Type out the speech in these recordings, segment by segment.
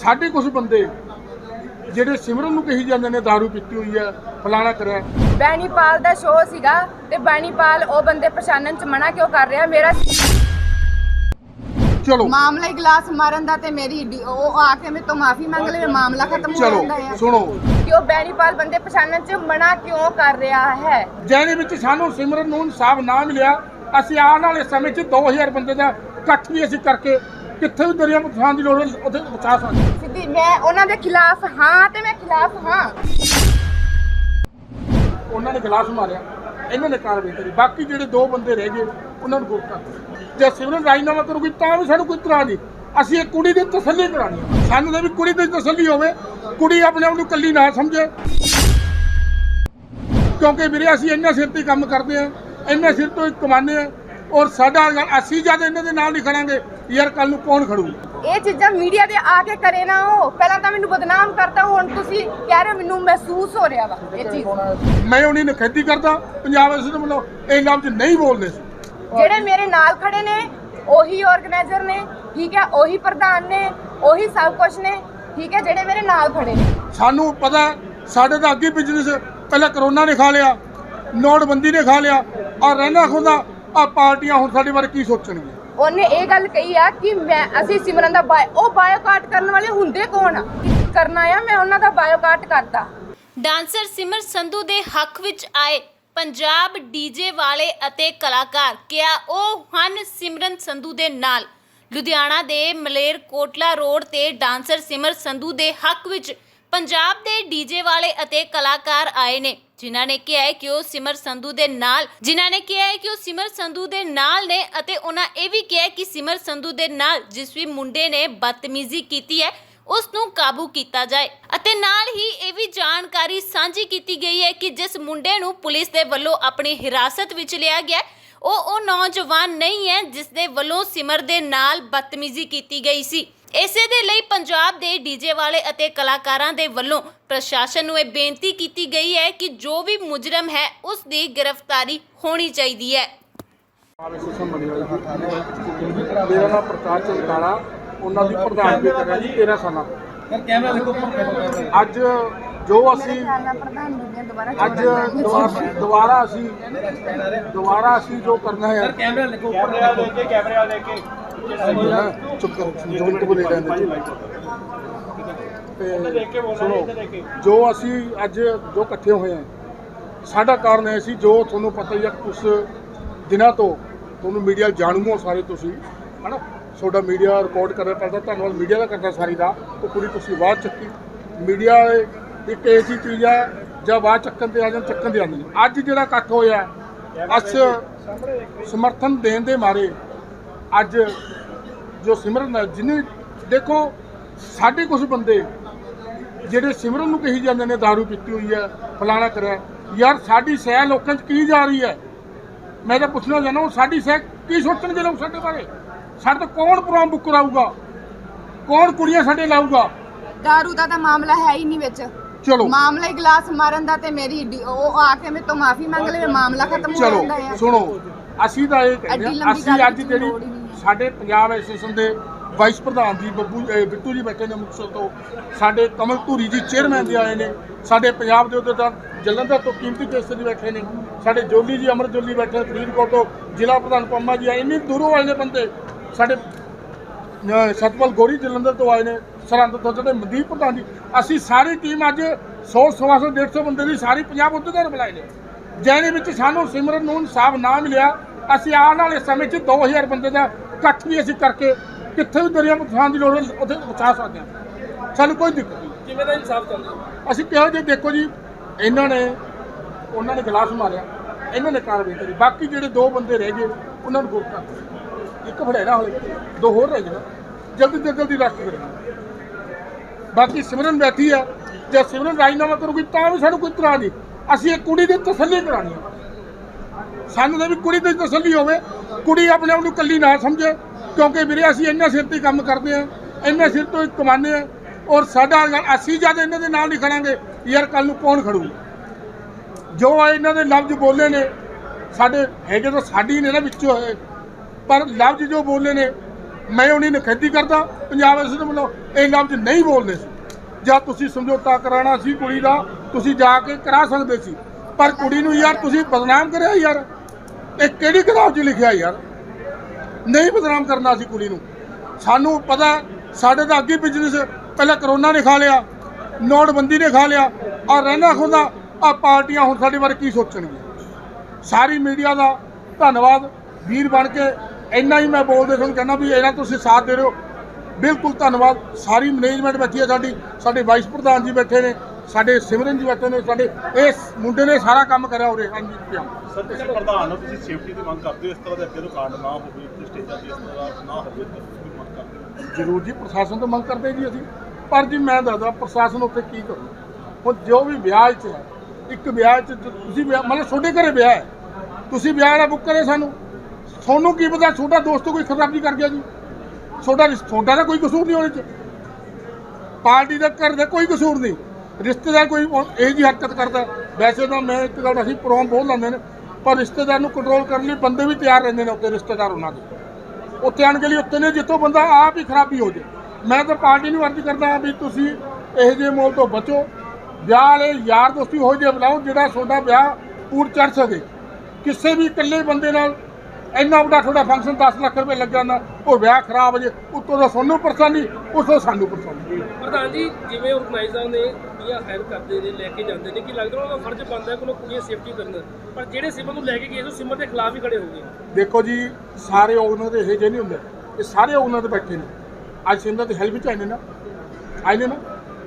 ਸਾਡੇ ਕੁਝ ਬੰਦੇ ਜਿਹੜੇ ਸਿਮਰਨ ਨੂੰ ਕਹੀ ਜਾਂਦੇ ਨੇ दारू ਪੀਤੀ ਹੋਈ ਹੈ ਫਲਾਣਾ ਕਰਿਆ ਬੈਣੀਪਾਲ ਦਾ ਸ਼ੋਅ ਸੀਗਾ ਤੇ ਬੈਣੀਪਾਲ ਉਹ ਬੰਦੇ ਪਛਾਣਨ ਚ ਮਨਾ ਕਿਉਂ ਕਰ ਰਿਹਾ? ਮੇਰਾ ਚਲੋ। ਮਾਮਲਾ ਹੀ ਗਲਾਸ ਮਾਰਨ ਦਾ ਤੇ ਮੇਰੀ ਡੀ- ਉਹ ਆ ਕੇ ਮੇਰੇ ਤੋਂ ਮਾਫੀ ਮੰਗ ਲਵੇ ਮਾਮਲਾ ਖਤਮ ਹੋ ਚਲੋ ਜਾਂਦਾ ਹੈ ਸੁਣੋ। ਕਿ ਉਹ ਬੈਣੀਪਾਲ ਬੰਦੇ ਪਛਾਣਨ ਚ ਮਨਾ ਕਿਉਂ ਕਰ ਰਿਹਾ ਹੈ? ਜਿਹਦੇ ਵਿੱਚ ਸਾਨੂੰ ਸਿਮਰਨ ਨੂੰ ਇਨਸਾਫ ਨਾ ਮਿਲਿਆ ਅਸੀਂ ਆਉਣ ਵਾਲੇ ਸਮੇਂ 'ਚ 2000 ਬੰਦੇ ਦਾ ਇਕੱਠ ਵੀ ਅਸੀਂ ਕਰਕੇ ਕਿੱਥੇ ਵੀ ਦਰਿਆ ਪਛਾਣ ਦੀ ਲੋੜ ਹੈ, ਉੱਥੇ ਪਹੁੰਚਾ ਸਕਦੇ। ਹਾਂ। ਸਿੱਧੀ ਮੈਂ ਉਹਨਾਂ ਦੇ ਖਿਲਾਫ ਹਾਂ ਤੇ ਮੈਂ ਖਿਲਾਫ ਹਾਂ। ਉਹਨਾਂ ਨੇ ਗਲਾਸ ਮਾਰਿਆ। ਇਹਨਾਂ ਨੇ ਕਾਰਵਾਈ ਕਰੀ ਬਾਕੀ ਜਿਹੜੇ ਦੋ ਬੰਦੇ ਰਹਿ ਗਏ ਉਹਨਾਂ ਨੂੰ ਗੁਰਤਾ ਜੇ ਸਿਮਰਨ ਰਾਜਨਾਮਾ ਕਰੂਗੀ ਤਾਂ ਵੀ ਸਾਨੂੰ ਕੋਈ ਇਤਰਾਜ਼ ਨਹੀਂ। ਅਸੀਂ ਇਹ ਕੁੜੀ ਦੀ ਤਸੱਲੀ ਕਰਾਣੀ ਹੈ ਸਾਨੂੰ ਤਾਂ ਵੀ ਕੁੜੀ ਦੀ ਤਸੱਲੀ ਹੋਵੇ। ਕੁੜੀ ਆਪਣੇ ਆਪ ਨੂੰ ਕੱਲੀ ਨਾ ਸਮਝੇ। ਕਿਉਂਕਿ ਵੀਰੇ ਅਸੀਂ ਇੰਨਾ ਸਿਰ ਤੇ ਹੀ ਕੰਮ ਕਰਦੇ ਆ ਇੰਨੇ ਸਿਰ ਤੋਂ ਹੀ ਕਮਾਉਂਦੇ ਆ। ਔਰ ਸਾਡਾ ਅਸੀਂ ਜਦ ਇਹਨਾਂ ਦੇ ਨਾਲ ਨਹੀਂ ਖੜਾਂਗੇ ਯਾਰ ਕੱਲ ਨੂੰ ਕੌਣ ਖੜੂ? ਇਹ ਚੀਜ਼ਾਂ ਮੀਡੀਆ ਦੇ ਆ ਕੇ ਕਰੇ ਨਾ ਉਹ। ਪਹਿਲਾਂ ਤਾਂ ਮੈਨੂੰ ਬਦਨਾਮ ਕਰਤਾ ਹੁਣ ਤੁਸੀਂ ਕਹਿ ਰਹੇ ਹੋ ਮੈਨੂੰ ਮਹਿਸੂਸ ਹੋ ਰਿਹਾ ਵਾ ਇਹ ਚੀਜ਼। ਮੈਂ ਉਹਨੀ ਨਖੇਦੀ ਕਰਦਾ ਪੰਜਾਬ ਇਸ ਨੂੰ ਮਤਲਬ ਇਹ ਲਫ਼ਜ਼ ਨਹੀਂ ਬੋਲਦੇ ਸੀ। ਜਿਹੜੇ ਮੇਰੇ ਨਾਲ ਖੜੇ ਨੇ ਉਹੀ ਆਰਗੇਨਾਈਜ਼ਰ ਨੇ ਠੀਕ ਹੈ ਉਹੀ ਪ੍ਰਧਾਨ ਨੇ ਉਹੀ ਸਭ ਕੁਝ ਨੇ ਠੀਕ ਹੈ ਜਿਹੜੇ ਮੇਰੇ ਨਾਲ ਖੜੇ ਨੇ। ਸਾਨੂੰ ਪਤਾ ਸਾਡੇ ਤਾਂ ਅੱਗੇ ਬਿਜ਼ਨਸ ਪਹਿਲਾਂ ਕਰੋਨਾ ਨੇ ਖਾ ਲਿਆ ਨੋਟਬੰਦੀ ਨੇ ਖਾ ਲਿਆ ਆ ਰਹਿਣਾ ਖੁਦਾ ਆ ਪਾਰਟੀਆਂ ਹੁਣ ਸਾਡੇ ਬਾਰੇ ਕੀ ਸੋਚਣਗੀਆਂ? ਉਹਨੇ ਇਹ ਗੱਲ ਕਹੀ ਆ ਕਿ ਮੈਂ ਅਸੀਂ ਸਿਮਰਨ ਦਾ ਬਾਇ ਉਹ ਬਾਇਓਕਾਟ ਕਰਨ ਵਾਲੇ ਹੁੰਦੇ ਕੌਣ ਆ? ਕਰਨਾ ਆ, ਮੈਂ ਉਹਨਾਂ ਦਾ ਬਾਇਓਕਾਟ ਕਰਤਾ ਡਾਂਸਰ ਸਿਮਰ ਸੰਧੂ ਦੇ ਹੱਕ ਵਿੱਚ ਆਏ ਪੰਜਾਬ ਡੀਜੇ ਵਾਲੇ ਅਤੇ ਕਲਾਕਾਰ ਕਿਹਾ ਉਹ ਹਨ ਸਿਮਰਨ ਸੰਧੂ ਦੇ ਨਾਲ। ਲੁਧਿਆਣਾ ਦੇ ਮਲੇਰ ਕੋਟਲਾ ਰੋਡ ਤੇ ਡਾਂਸਰ ਸਿਮਰ ਸੰਧੂ ਦੇ ਹੱਕ ਵਿੱਚ ਪੰਜਾਬ ਦੇ ਡੀਜੇ ਵਾਲੇ ਅਤੇ ਕਲਾਕਾਰ ਆਏ ਨੇ, ਜਿਨ੍ਹਾਂ ਨੇ ਕਿਹਾ ਹੈ ਕਿ ਉਹ ਸਿਮਰ ਸੰਧੂ ਦੇ ਨਾਲ, ਜਿਨ੍ਹਾਂ ਨੇ ਕਿਹਾ ਹੈ ਕਿ ਉਹ ਸਿਮਰ ਸੰਧੂ ਦੇ ਨਾਲ ਨੇ ਅਤੇ ਉਹਨਾਂ ਇਹ ਵੀ ਕਿਹਾ ਕਿ ਸਿਮਰ ਸੰਧੂ ਦੇ ਨਾਲ ਜਿਸ ਵੀ ਮੁੰਡੇ ਨੇ ਬਦਤਮੀਜ਼ੀ ਕੀਤੀ ਹੈ, ਉਸ ਨੂੰ ਕਾਬੂ ਕੀਤਾ ਜਾਏ। ਅਤੇ ਨਾਲ ਹੀ ਇਹ ਵੀ ਜਾਣਕਾਰੀ ਸਾਂਝੀ ਕੀਤੀ ਗਈ ਹੈ ਕਿ ਜਿਸ ਮੁੰਡੇ ਨੂੰ ਪੁਲਿਸ ਦੇ ਵੱਲੋਂ ਆਪਣੀ ਹਿਰਾਸਤ ਵਿੱਚ ਲਿਆ ਗਿਆ ਉਹ ਉਹ ਨੌਜਵਾਨ ਨਹੀਂ ਹੈ, ਜਿਸ ਦੇ ਵੱਲੋਂ ਸਿਮਰ ਦੇ ਨਾਲ ਬਦਤਮੀਜ਼ੀ ਕੀਤੀ ਗਈ ਸੀ। ਇਸੇ ਦੇ ਲਈ ਪੰਜਾਬ ਦੇ ਡੀਜੇ ਵਾਲੇ ਅਤੇ ਕਲਾਕਾਰਾਂ ਦੇ ਵੱਲੋਂ ਪ੍ਰਸ਼ਾਸਨ ਨੂੰ ਇਹ ਬੇਨਤੀ ਕੀਤੀ ਗਈ ਹੈ ਕਿ ਜੋ ਵੀ ਮੁਜਰਮ ਹੈ ਉਸ ਦੀ ਗ੍ਰਿਫਤਾਰੀ ਹੋਣੀ ਚਾਹੀਦੀ ਹੈ। ਮੇਰਾ ਨਾਮ ਪ੍ਰਕਾਸ਼ ਚੰਦਾਲਾ ਉਹਨਾਂ ਦੀ ਪ੍ਰਧਾਨਗੀ ਕਰ ਰਿਹਾ ਜੀ 13 ਸਾਲਾਂ ਅੱਜ ਜੋ ਅਸੀਂ ਪ੍ਰਧਾਨ ਜੀ ਦੁਬਾਰਾ ਅੱਜ ਦੁਬਾਰਾ ਦੁਬਾਰਾ ਅਸੀਂ ਦੁਬਾਰਾ ਅਸੀਂ ਜੋ ਕਰਨਾ ਹੈ। ਸਰ ਕੈਮਰਾ ਦੇਖੋ ਉੱਪਰ ਕੈਮਰਾ ਦੇਖ। ਕੇ ਕੈਮਰਾ ਦੇਖ। ਕੇ ਚੁੱਪ ਕਰੋ ਦੋ ਮਿੰਟ ਬੋਲੇ ਜਾਂਦੇ ਜੀ। ਤੇ ਸੁਣੋ ਜੋ ਅਸੀਂ ਅੱਜ ਜੋ ਇਕੱਠੇ ਹੋਏ ਹਾਂ ਸਾਡਾ ਕਾਰਨ ਇਹ ਸੀ ਜੋ ਤੁਹਾਨੂੰ ਪਤਾ ਹੀ ਹੈ ਕੁਝ ਦਿਨਾਂ ਤੋਂ ਤੁਹਾਨੂੰ ਮੀਡੀਆ ਜਾਣੂ ਹੋ ਸਾਰੇ ਤੁਸੀਂ। ਹਨਾ? ਤੁਹਾਡਾ ਮੀਡੀਆ ਰਿਪੋਰਟ ਕਰ ਰਿਹਾ ਪਹਿਲਾਂ ਤਾਂ ਧੰਨਵਾਦ ਮੀਡੀਆ ਦਾ ਕਰਦਾ ਸਾਰੀ ਦਾ ਉਹ ਕੁੜੀ ਤੁਸੀਂ ਬਾਅਦ ਚੱਕੀ। ਮੀਡੀਆ ਇੱਕ ਐਸੀ ਚੀਜ਼ ਹੈ ਜਾਂ ਬਾਅਦ ਚੱਕਣ ਤੇ ਆ ਜਾਂ ਚੱਕਣ ਤੇ ਆਉਂਦੇ ਨੇ ਅੱਜ ਜਿਹੜਾ ਇਕੱਠ ਹੋਇਆ ਅਸ ਸਮਰਥਨ ਦੇਣ ਦੇ ਮਾਰੇ ਅੱਜ ਜੋ ਸਿਮਰਨ ਹੈ, ਜਿਹਨੇ ਦੇਖੋ ਸਾਡੇ ਕੁਝ ਬੰਦੇ ਜਿਹੜੇ ਸਿਮਰਨ ਨੂੰ ਕਹੀ ਜਾਂਦੇ ਨੇ दारू ਪੀਤੀ ਹੋਈ ਹੈ ਫਲਾਣਾ ਕਰਿਆ ਯਾਰ ਸਾਡੀ ਸਹਿ ਲੋਕਾਂ 'ਚ ਕੀ ਜਾ ਰਹੀ ਹੈ? ਮੈਂ ਤਾਂ ਪੁੱਛਣਾ ਚਾਹੁੰਦਾ ਹਾਂ ਸਾਡੀ ਸਹਿ ਕੀ ਸੋਚਣਗੇ ਲੋਕ ਸਾਡੇ ਬਾਰੇ? ਸਾਡੇ ਤੋਂ ਕੌਣ ਪ੍ਰੋਗਰਾਮ ਬੁੱਕ ਕਰਾਊਗਾ? ਕੌਣ ਕੁੜੀਆਂ ਸਾਡੇ ਲਾਊਗਾ? ਦਾਰੂ ਦਾ ਤਾਂ ਮਾਮਲਾ ਹੈ ਹੀ ਨਹੀਂ ਵਿੱਚ। ਚਲੋ ਮਾਮਲਾ ਹੀ ਗਲਾਸ ਮਾਰਨ ਦਾ ਤੇ ਮੇਰੀ ਡੀ- ਉਹ ਆ ਕੇ ਮੇਰੇ ਤੋਂ ਮਾਫੀ ਮੰਗ ਲਵੇ ਮਾਮਲਾ ਖਤਮ ਹੋ ਜਾਂਦਾ ਚਲੋ ਹੈ ਸੁਣੋ ਅਸੀਂ ਤਾਂ ਇਹ ਕਹਿੰਦੇ ਐਡੀ ਹਾਂ ਲੰਬੀ ਅਸੀਂ ਗੱਲ ਅੱਜ ਦੀ ਜਿਹੜੀ ਲੋੜ ਹੀ ਨਹੀਂ ਹੈ। ਸਾਡੇ ਪੰਜਾਬ ਐਸੋਸੀਏਸ਼ਨ ਦੇ ਵਾਈਸ ਪ੍ਰਧਾਨ ਜੀ ਬੱਬੂ ਅਹ ਬਿੱਟੂ ਜੀ ਬੈਠੇ ਨੇ ਮੁਕਤਸਰ ਤੋਂ ਸਾਡੇ ਕਮਲ ਧੂਰੀ ਜੀ ਚੇਅਰਮੈਨ ਦੇ ਆਏ ਨੇ ਸਾਡੇ ਪੰਜਾਬ ਦੇ ਉੱਤੇ ਤਾਂ ਜਲੰਧਰ ਤੋਂ ਕੀਮਤੀ ਕੇਸਰੀ ਬੈਠੇ ਨੇ ਸਾਡੇ ਜੋਲੀ ਜੀ ਅਮਰ ਜੋਲੀ ਬੈਠੇ ਨੇ, ਫਰੀਦਕੋਟ ਤੋਂ ਜ਼ਿਲ੍ਹਾ ਪ੍ਰਧਾਨ ਪੰਮਾ ਜੀ ਆਏ ਇੰਨੀ ਦੂਰੋਂ ਆਏ ਨੇ ਬੰਦੇ ਸਾਡੇ ਸਤਪਾਲ ਗੋਰੀ ਜਲੰਧਰ ਤੋਂ ਆਏ ਨੇ ਸਰਹੰਦ ਤੋਂ ਜਿਹੜੇ ਮਨਦੀਪ ਪ੍ਰਧਾਨ ਜੀ ਅਸੀਂ ਸਾਰੀ ਟੀਮ ਅੱਜ 100 ਸਵਾ ਸੌ 150 ਬੰਦੇ ਦੀ ਸਾਰੀ ਪੰਜਾਬ ਅਹੁਦੇਦਾਰ ਬੁਲਾਏ ਨੇ। ਜਿਹਦੇ ਵਿੱਚ ਸਾਨੂੰ ਸਿਮਰਨ ਨੂੰ ਇਨਸਾਫ ਨਾ ਮਿਲਿਆ। ਅਸੀਂ ਆਉਣ ਵਾਲੇ ਸਮੇਂ 'ਚ 2000 ਬੰਦੇ ਦਾ ਇਕੱਠ ਵੀ ਅਸੀਂ ਕਰਕੇ ਕਿੱਥੇ ਵੀ ਦਰਿਆ ਪਛਾਣ ਦੀ ਲੋੜ ਉੱਥੇ ਪਹੁੰਚਾ ਸਕਦੇ ਹਾਂ। ਸਾਨੂੰ ਕੋਈ ਦਿੱਕਤ ਨਹੀਂ। ਕਿਵੇਂ ਦਾ ਇਨਸਾਫ ਚਾਹੁੰਦੇ ਹੋ ਅਸੀਂ ਕਿਹਾ ਜੀ ਦੇਖੋ ਜੀ ਇਹਨਾਂ ਨੇ ਉਹਨਾਂ ਨੇ ਗਲਾਸ ਮਾਰਿਆ ਇਹਨਾਂ ਨੇ ਕਾਰਵਾਈ ਕਰੀ। ਬਾਕੀ ਜਿਹੜੇ ਦੋ ਬੰਦੇ ਰਹਿ ਗਏ ਉਹਨਾਂ ਨੂੰ ਗੁਰਤਾ ਇੱਕ ਫੜੇਣਾ ਹਲੇ ਦੋ ਹੋਰ ਰਹਿ ਗਏ ਨਾ। ਜਲਦੀ ਤੋਂ ਜਲਦੀ ਰੱਖ ਕਰੇ ਬਾਕੀ ਸਿਮਰਨ ਬੈਠੀ ਆ, ਜੇ ਸਿਮਰਨ ਰਾਜਨਾਮਾ ਕਰੂਗੀ ਤਾਂ ਵੀ ਸਾਨੂੰ ਕੋਈ ਇਤਰਾਜ਼ ਨਹੀਂ। ਅਸੀਂ ਇਹ ਕੁੜੀ ਦੀ ਤਸੱਲੀ ਕਰਾਣੀ ਸਾਨੂੰ ਤਾਂ ਵੀ ਕੁੜੀ ਦੀ ਤਸੱਲੀ ਹੋਵੇ, ਕੁੜੀ ਆਪਣੇ ਆਪ ਨੂੰ ਕੱਲੀ ਨਾ ਸਮਝੇ, ਕਿਉਂਕਿ ਵੀਰੇ ਅਸੀਂ ਇੰਨਾ ਸਿਰ ਤੇ ਕੰਮ ਕਰਦੇ ਆ, ਇੰਨਾ ਸਿਰ ਤੋਂ ਹੀ ਕਮਾਉਂਦੇ ਆ, ਔਰ ਸਾਡਾ ਅਸੀਂ ਜਦ ਇਹਨਾਂ ਦੇ ਨਾਲ ਨਹੀਂ ਖੜਾਂਗੇ, ਯਾਰ ਕੱਲ ਨੂੰ ਕੌਣ ਖੜੂ ਜੋ ਇਹਨਾਂ ਦੇ ਲਫ਼ਜ਼ ਬੋਲੇ ਨੇ, ਸਾਡੇ ਹੈਗੇ ਤਾਂ ਸਾਡੀ ਨੇ ਨਾ ਵਿੱਚੋਂ ਹੈ ਪਰ ਲਫ਼ਜ਼ ਜੋ ਬੋਲੇ ਨੇ ਮੈਂ ਉਹਨੀ ਨਖੇਦੀ ਕਰਦਾ, ਪੰਜਾਬ ਇਸ ਨੂੰ ਮਤਲਬ ਇਹ ਲਫ਼ਜ਼ ਨਹੀਂ ਬੋਲਦੇ ਸੀ। ਜਾਂ ਤੁਸੀਂ ਸਮਝੌਤਾ ਕਰਾਉਣਾ ਸੀ ਕੁੜੀ ਦਾ, ਤੁਸੀਂ ਜਾ ਕੇ ਕਰਾ ਸਕਦੇ ਸੀ। ਪਰ ਕੁੜੀ ਨੂੰ ਯਾਰ ਤੁਸੀਂ ਬਦਨਾਮ ਕਰਿਆ ਯਾਰ। ਇਹ ਕਿਹੜੀ ਕਿਤਾਬ 'ਚ ਲਿਖਿਆ ਯਾਰ? ਨਹੀਂ ਬਦਨਾਮ ਕਰਨਾ ਸੀ ਕੁੜੀ ਨੂੰ। ਸਾਨੂੰ ਪਤਾ, ਸਾਡੇ ਤਾਂ ਅੱਗੇ ਬਿਜ਼ਨਸ ਪਹਿਲਾਂ ਕਰੋਨਾ ਨੇ ਖਾ ਲਿਆ, ਨੋਟਬੰਦੀ ਨੇ ਖਾ ਲਿਆ। ਔਰ ਰਹਿਣਾ ਖੁਦਾ ਆ ਪਾਰਟੀਆਂ ਹੁਣ ਸਾਡੇ ਬਾਰੇ ਕੀ ਸੋਚਣਗੀਆਂ? ਸਾਰੀ ਮੀਡੀਆ ਦਾ ਧੰਨਵਾਦ। ਵੀਰ ਬਣ ਕੇ ਇੰਨਾ ਹੀ ਮੈਂ ਬੋਲਦੇ ਤੁਹਾਨੂੰ ਕਹਿੰਦਾ ਵੀ ਇਹਨਾਂ ਤੁਸੀਂ ਸਾਥ ਦੇ ਰਹੇ ਹੋ। ਬਿਲਕੁਲ ਧੰਨਵਾਦ। ਸਾਰੀ ਮੈਨੇਜਮੈਂਟ ਬੈਠੀ ਹੈ ਸਾਡੀ। ਸਾਡੇ ਵਾਈਸ ਪ੍ਰਧਾਨ ਜੀ ਬੈਠੇ ਨੇ ਸਾਡੇ ਸਿਮਰਨ ਜੀ ਬੈਠੇ ਨੇ ਸਾਡੇ ਇਸ ਮੁੰਡੇ ਨੇ ਸਾਰਾ ਕੰਮ ਕਰਿਆ ਉਰੇ। ਹਾਂਜੀ ਪਿਆ ਸਰ ਤੁਸੀਂ ਪ੍ਰਧਾਨ ਹੋ ਤੁਸੀਂ ਸੇਫਟੀ ਦੀ ਮੰਗ ਕਰਦੇ ਹੋ ਇਸ ਤਰ੍ਹਾਂ ਦੇ ਅੱਗੇ ਤੋਂ ਕਾਂਡ ਨਾ ਹੋਵੇ ਤੇ ਸਟੇਜਾਂ ਤੇ ਇਸ ਤਰ੍ਹਾਂ ਨਾ ਹੋਵੇ ਤੁਸੀਂ ਮੰਗ ਕਰਦੇ ਜ਼ਰੂਰ ਜੀ ਪ੍ਰਸ਼ਾਸਨ ਤੋਂ ਮੰਗ ਕਰਦੇ ਜੀ ਅਸੀਂ। ਪਰ ਜੀ ਮੈਂ ਦੱਸਦਾ ਪ੍ਰਸ਼ਾਸਨ ਉੱਥੇ ਕੀ ਕਰੂ? ਹੁਣ ਜੋ ਵੀ ਵਿਆਹ 'ਚ ਹੈ ਇੱਕ ਵਿਆਹ 'ਚ ਤੁਸੀਂ ਵਿਆਹ ਮਤਲਬ ਤੁਹਾਡੇ ਘਰੇ ਵਿਆਹ ਹੈ। ਤੁਸੀਂ ਵਿਆਹ ਵਾਲਾ ਬੁੱਕ ਕਰੇ ਸਾਨੂੰ ਤੁਹਾਨੂੰ ਕੀ ਪਤਾ ਛੋਟਾ ਦੋਸਤ ਕੋਈ ਖਰਾਬੀ ਕਰ ਗਿਆ ਜੀ? ਤੁਹਾਡਾ ਰਿਸ- ਤੁਹਾਡਾ ਤਾਂ ਕੋਈ ਕਸੂਰ ਨਹੀਂ ਉਹਦੇ 'ਚ। ਪਾਰਟੀ ਦਾ ਘਰ ਦਾ ਕੋਈ ਕਸੂਰ ਨਹੀਂ। ਰਿਸ਼ਤੇਦਾਰ ਕੋਈ ਉਹ ਇਹ ਜੀ ਹਰਕਤ ਕਰਦਾ। ਵੈਸੇ ਤਾਂ ਮੈਂ ਇੱਕ ਗੱਲ ਅਸੀਂ ਪ੍ਰੋਮ ਬਹੁਤ ਲੈਂਦੇ ਨੇ, ਪਰ ਰਿਸ਼ਤੇਦਾਰ ਨੂੰ ਕੰਟਰੋਲ ਕਰਨ ਲਈ ਬੰਦੇ ਵੀ ਤਿਆਰ ਰਹਿੰਦੇ ਨੇ ਉੱਤੇ ਰਿਸ਼ਤੇਦਾਰ ਉਹਨਾਂ ਦੇ। ਉੱਥੇ ਆਣ ਕੇ ਲਈ ਉੱਤੇ ਨੇ, ਜਿੱਥੋਂ ਬੰਦਾ ਆਪ ਹੀ ਖਰਾਬੀ ਹੋ ਜੇ ਮੈਂ ਤਾਂ ਪਾਰਟੀ ਨੂੰ ਅਰਜ਼ ਕਰਦਾ ਵੀ ਤੁਸੀਂ ਇਹੋ ਜਿਹੇ ਮੋਲ ਤੋਂ ਬਚੋ। ਵਿਆਹ ਵਾਲੇ ਯਾਰ ਦੋਸਤੀ ਹੋ ਜੇ ਬੁਲਾਓ, ਜਿਹੜਾ ਤੁਹਾਡਾ ਵਿਆਹ ਪੂਰ ਚੜ ਸਕੇ। ਕਿਸੇ ਵੀ ਇਕੱਲੇ ਬੰਦੇ ਨਾਲ ਇੰਨਾ ਵੱਡਾ ਤੁਹਾਡਾ ਫੰਕਸ਼ਨ 10 ਲੱਖ ਰੁਪਏ ਲੱਗ ਜਾਂਦਾ ਉਹ ਵਿਆਹ ਖਰਾਬ ਹੋ ਜੇ ਉੱਤੋਂ ਦਾ ਸਾਨੂੰ ਪਰੇਸ਼ਾਨੀ ਉੱਤੋਂ ਸਾਨੂੰ ਪਰੇਸ਼ਾਨੀ। ਪ੍ਰਧਾਨ ਜੀ ਜਿਵੇਂ ਆਰਗੇਨਾਈਜ਼ਰ ਨੇ ਕੁੜੀਆਂ ਹਾਇਰ ਕਰਦੇ ਨੇ ਲੈ ਕੇ ਜਾਂਦੇ ਨੇ ਕਿ ਲੱਗਦਾ ਉਹਨਾਂ ਦਾ ਫਰਜ਼ ਬਣਦਾ ਕਿ ਉਹ ਕੁੜੀਆਂ ਸੇਫਟੀ ਕਰਨ? ਪਰ ਜਿਹੜੇ ਸਿਮਰ ਨੂੰ ਲੈ ਕੇ ਗਏ ਸੀ ਸਿਮਰ ਦੇ ਖਿਲਾਫ ਹੀ ਖੜੇ ਹੋ ਗਏ ਦੇਖੋ ਜੀ ਸਾਰੇ ਓਨਰ ਦੇ ਇਹੋ ਜਿਹੇ ਨਹੀਂ ਹੁੰਦੇ। ਇਹ ਸਾਰੇ ਓਨਰ ਤੇ ਬੈਠੇ ਨੇ। ਅੱਜ ਸਿੰਧਾ ਤੇ ਹੈਲਪ ਚ ਆਏ ਨੇ ਨਾ। ਆਏ ਨੇ ਨਾ।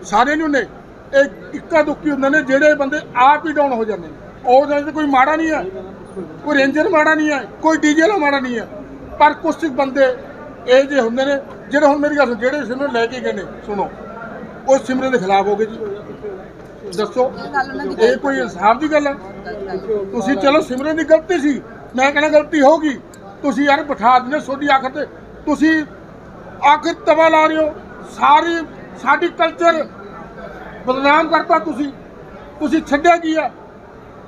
ਸਾਰੇ ਨਹੀਂ ਹੁੰਦੇ। ਇਹ ਇੱਕਾ ਦੁੱਕੀ ਹੁੰਦੇ ਨੇ ਜਿਹੜੇ ਬੰਦੇ ਆਪ ਹੀ ਡਾਊਨ ਹੋ ਜਾਂਦੇ ਨੇ। ਉਹ ਜਿਹੇ ਕੋਈ ਮਾੜਾ ਨਹੀਂ ਹੈ। ਕੋਈ ਰੇਂਜਰ ਮਾੜਾ ਨਹੀਂ ਹੈ ਕੋਈ ਡੀਜੇ ਵਾਲਾ ਮਾੜਾ ਨਹੀਂ ਹੈ। ਪਰ ਕੁਝ ਬੰਦੇ ਇਹ ਜੇ ਹੁੰਦੇ ਨੇ ਜਿਹੜੇ ਹੁਣ ਮੇਰੀ ਗੱਲ ਜਿਹੜੇ ਸਿਮਰਨ ਲੈ ਕੇ ਗਏ ਨੇ ਸੁਣੋ। ਉਹ ਸਿਮਰਨ ਦੇ ਖਿਲਾਫ ਹੋ ਗਏ ਜੀ। ਦੱਸੋ ਇਹ ਕੋਈ ਇਨਸਾਫ ਦੀ ਗੱਲ ਹੈ? ਤੁਸੀਂ ਚਲੋ ਸਿਮਰਨ ਦੀ ਗਲਤੀ ਸੀ। ਮੈਂ ਕਹਿੰਦਾ ਗਲਤੀ ਹੋਗੀ ਤੁਸੀਂ ਯਾਰ ਬਿਠਾ ਦਿੰਦੇ ਤੁਹਾਡੀ ਆਖਰ ਤੇ। ਤੁਸੀਂ ਆਖਰ ਤਵਾ ਲਾ ਰਹੇ ਹੋ। ਸਾਰੀ ਸਾਡੀ ਕਲਚਰ ਬਦਨਾਮ ਕਰਤਾ ਤੁਸੀਂ। ਤੁਸੀਂ ਛੱਡਿਆ ਕੀ ਆ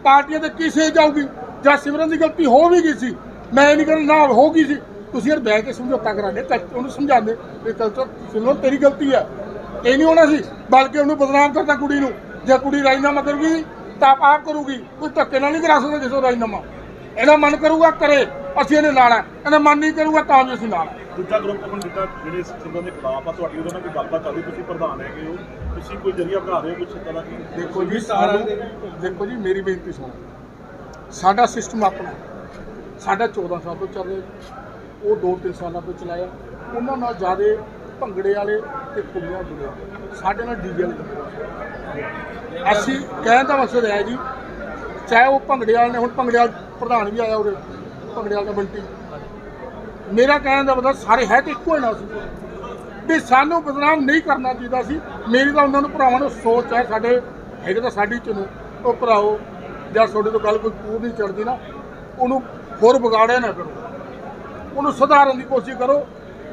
ਪਾਰਟੀਆਂ ਤੇ ਕੀ ਸੇ ਜਾਊਗੀ ਜਾਂ ਸਿਮਰਨ ਦੀ ਗਲਤੀ ਹੋ ਵੀ ਗਈ ਸੀ। ਮੈਂ ਇਹ ਨਹੀਂ ਕਹਿੰਦਾ ਨਾ ਹੋ ਗਈ ਸੀ। ਤੁਸੀਂ ਯਾਰ ਬਹਿ ਕੇ ਸਮਝੌਤਾ ਕਰਾਂਗੇ ਉਹਨੂੰ ਸਮਝਾਉਂਦੇ ਵੀ ਕਲਚਰ ਸਿਮਰਨ ਤੇਰੀ ਗਲਤੀ ਆ ਇਹ ਨਹੀਂ ਹੋਣਾ ਸੀ ਬਲਕਿ ਉਹਨੂੰ ਬਦਨਾਮ ਕਰਤਾ ਕੁੜੀ ਨੂੰ। ਜੇ ਕੁੜੀ ਰਾਜੀਨਾਮਾ ਕਰੂਗੀ ਤਾਂ ਆਪ ਕਰੂਗੀ। ਕੋਈ ਧੱਕੇ ਨਾਲ ਨਹੀਂ ਕਰਾ ਸਕਦਾ ਕਿਸੇ ਰਾਜੀਨਾਮਾ। ਇਹਦਾ ਮਨ ਕਰੂਗਾ ਕਰੇ ਅਸੀਂ ਇਹਨੇ ਲਾਣਾ ਇਹਦਾ ਮਨ ਨਹੀਂ ਕਰੂਗਾ ਤਾਂ ਵੀ ਅਸੀਂ ਲਾਣਾ ਦੂਜਾ ਗਰੁੱਪ ਹੁਣ ਜਿੱਦਾਂ ਜਿਹੜੇ ਸਿੰਘਾਂ ਦੇ ਖਿਲਾਫ ਆ ਤੁਹਾਡੀ ਉਹਦੇ ਨਾਲ ਕੋਈ ਗੱਲਬਾਤ ਚੱਲਦੀ? ਤੁਸੀਂ ਪ੍ਰਧਾਨ ਹੈਗੇ ਹੋ। ਤੁਸੀਂ ਕੋਈ ਜਰੀਆ ਬਣਾ ਰਹੇ ਹੋ ਕੁਛ ਤਰ੍ਹਾਂ ਦੀ? ਦੇਖੋ ਜੀ ਸਾਨੂੰ ਦੇਖੋ ਜੀ ਮੇਰੀ ਬੇਨਤੀ ਸੁਣੋ। ਸਾਡਾ ਸਿਸਟਮ ਆਪਣਾ ਸਾਡਾ 14 ਸਾਲ ਤੋਂ ਚੱਲ ਰਿਹਾ ਉਹ 2-3 ਸਾਲਾਂ ਤੋਂ ਚਲਾਇਆ। ਉਹਨਾਂ ਨਾਲ ਜ਼ਿਆਦਾ ਭੰਗੜੇ ਵਾਲੇ ਤੇ ਕੁੜੀਆਂ ਜੁੜਿਆ ਸਾਡੇ ਨਾਲ ਡੀਜੇ ਵਾਲੇ ਅਸੀਂ ਕਹਿਣ ਦਾ ਮਕਸਦ ਹੈ ਜੀ, ਚਾਹੇ ਉਹ ਭੰਗੜੇ ਵਾਲੇ ਨੇ, ਹੁਣ ਭੰਗੜੇ ਵਾਲਾ ਪ੍ਰਧਾਨ ਵੀ ਆਇਆ ਉਰੇ, ਭੰਗੜੇ ਵਾਲਾ ਦਾ ਬੰਟੀ ਮੇਰਾ ਕਹਿਣ ਦਾ ਮਤਲਬ ਸਾਰੇ ਹੈ ਤੇ ਇੱਕੋ ਹੀ ਨਾ ਸੀ। ਵੀ ਸਾਨੂੰ ਬਦਨਾਮ ਨਹੀਂ ਕਰਨਾ ਚਾਹੀਦਾ ਸੀ। ਮੇਰੀ ਤਾਂ ਉਹਨਾਂ ਨੂੰ ਭਰਾਵਾਂ ਨੂੰ ਸੋਚ ਹੈ, ਸਾਡੇ ਹੈਗੇ ਤਾਂ ਸਾਡੀ ਚ ਉਹ ਭਰਾਓ ਜਾਂ ਤੁਹਾਡੇ ਤੋਂ ਗੱਲ ਕੋਈ ਪੂਰ ਨਹੀਂ ਚੜਦੀ ਨਾ ਉਹਨੂੰ ਹੋਰ ਵਿਗਾੜਿਆ ਨਾ ਕਰੋ। ਉਹਨੂੰ ਸੁਧਾਰਨ ਦੀ ਕੋਸ਼ਿਸ਼ ਕਰੋ